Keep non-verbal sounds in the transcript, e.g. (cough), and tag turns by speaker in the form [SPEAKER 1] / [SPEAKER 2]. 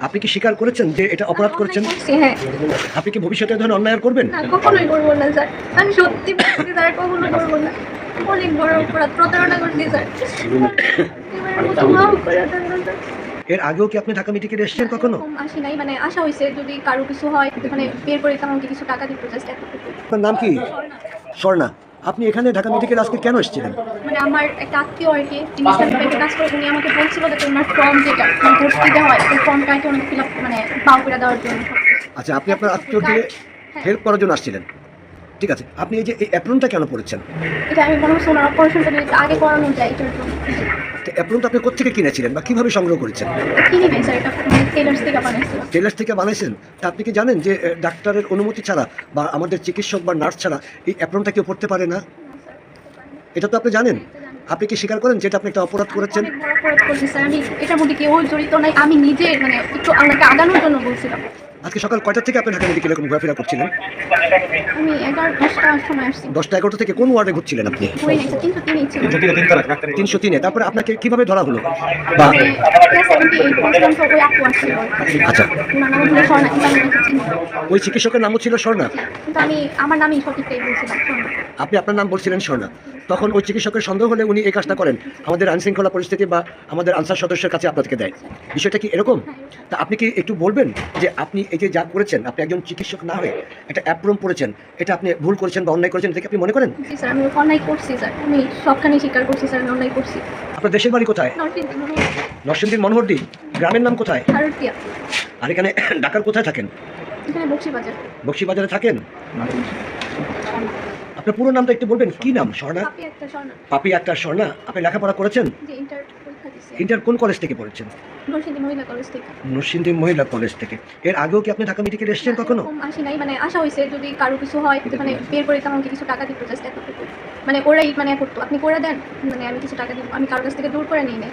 [SPEAKER 1] আপনি কি স্বীকার করেছেন যে এটা অপরাধ করেছেন?
[SPEAKER 2] হ্যাঁ।
[SPEAKER 1] আপনি কি ভবিষ্যতে এ ধরনের অন্যায় আর করবেন?
[SPEAKER 2] না কখনোই করব না স্যার। আমি সত্যি বলছি স্যার কখনো করব না। অনেক বড় অপরাধ প্রতারণা করছি স্যার।
[SPEAKER 1] এর আগেও কি আপনি ঢাকা মেডিকেলে এসেছেন কখনো?
[SPEAKER 2] আসি নাই মানে আশা হয়েছে যদি কারও কিছু হয় মানে বের করে আমাকে কিছু টাকা দিতে জাস্ট
[SPEAKER 1] নাম কি? স্বর্ণা। আপনি এখানে ঢাকা মেডিকেল আজকে কেন এসেছিলেন?
[SPEAKER 2] মানে আমার একটা আত্মীয় আর কি তিনি পেপারে কাজ করে উনি আমাকে বলছিল যে তোমার ফর্ম যেটা মানে দেওয়া হয় ওই ফর্মটা অনেক ফিল আপ মানে পাওয়া দেওয়ার জন্য।
[SPEAKER 1] আচ্ছা আপনি আপনার আত্মীয়কে হেল্প করার জন্য আসছিলেন। ঠিক আছে আপনি এই যে এই অ্যাপ্রনটা কেন পড়েছেন
[SPEAKER 2] এটা আমি মনে হচ্ছে ওনার আগে করানো যায় এটার জন্য।
[SPEAKER 1] তো অ্যাপ্রনটা আপনি কোথেকে কিনেছিলেন বা কীভাবে সংগ্রহ করেছেন?
[SPEAKER 2] কিনি নাই স্যার এটা টেলার্স থেকে বানাইছিলাম
[SPEAKER 1] টেলার্স থেকে বানাইছেন তা আপনি কি জানেন যে ডাক্তারের অনুমতি ছাড়া বা আমাদের চিকিৎসক বা নার্স ছাড়া এই অ্যাপ্রনটা কেউ পড়তে পারে না? এটা তো আপনি জানেন। আপনি কি স্বীকার করেন যেটা আপনি একটা অপরাধ করেছেন?
[SPEAKER 2] অপরাধ করছি স্যার আমি এটার মধ্যে কেউ জড়িত নাই আমি নিজে মানে একটু আমাকে আগানোর জন্য বলছিলাম।
[SPEAKER 1] আজকে সকাল কয়টা থেকে আপনি ঢাকা মেডিকেল এরকম ঘোরাফেরা করছিলেন?
[SPEAKER 2] আমি এগারো দশটার সময় আসছি।
[SPEAKER 1] দশটা এগারোটা থেকে কোন ওয়ার্ডে ঘুরছিলেন আপনি?
[SPEAKER 2] তিনশো
[SPEAKER 1] তিনে তারপরে আপনাকে কীভাবে ধরা হলো? বা আচ্ছা। ওই চিকিৎসকের নামও ছিল স্বর্ণা?
[SPEAKER 2] আমি আমার নামই সঠিকটাই বলছিলাম স্বর্ণা।
[SPEAKER 1] আপনি আপনার নাম বলছিলেন স্বর্ণা। তখন ওই চিকিৎসকের সন্দেহ হলে উনি এই কাজটা করেন। আমাদের আইনশৃঙ্খলা পরিস্থিতি বা আমাদের আনসার সদস্যের কাছে আপনাদেরকে দেয়। বিষয়টা কি এরকম? তা আপনি কি একটু বলবেন যে আপনি এই যে যা করেছেন আপনি একজন চিকিৎসক না হয়ে একটা অ্যাপ্রম পড়েছেন এটা আপনি ভুল করেছেন বা অন্যায় করেছেন এটাকে আপনি মনে করেন?
[SPEAKER 2] স্যার আমি অন্যায় করছি স্যার। আমি সবখানে স্বীকার করছি স্যার অন্যায় করছি।
[SPEAKER 1] আপনার দেশের বাড়ি কোথায়?
[SPEAKER 2] নরসিংদী
[SPEAKER 1] নরসিংদীর মনোহরদি। গ্রামের নাম কোথায়? আর এখানে (coughs) ঢাকার কোথায় থাকেন?
[SPEAKER 2] বক্সিবাজারে।
[SPEAKER 1] থাকেন? আপনার পুরো নামটা একটু বলবেন? কি নাম? স্বর্ণা?
[SPEAKER 2] পাপি
[SPEAKER 1] আক্তার স্বর্ণা। আপনি লেখাপড়া করেছেন?
[SPEAKER 2] ইন্টার
[SPEAKER 1] কোন কলেজ থেকে পড়েছেন?
[SPEAKER 2] নরসিংদী মহিলা কলেজ থেকে।
[SPEAKER 1] নরসিংদী মহিলা কলেজ থেকে। এর আগেও কি আপনি ঢাকা মেডিকেলে এসেছেন কখনো?
[SPEAKER 2] আসি নাই মানে আশা হয়েছে যদি কারও কিছু হয় মানে বের করে আমাকে কিছু টাকা দিতে জাস্ট এতটুকু মানে ওরাই মানে করতো। আপনি করে দেন মানে আমি কিছু টাকা দিব। আমি কারোর কাছ থেকে দূর করে নিই নাই।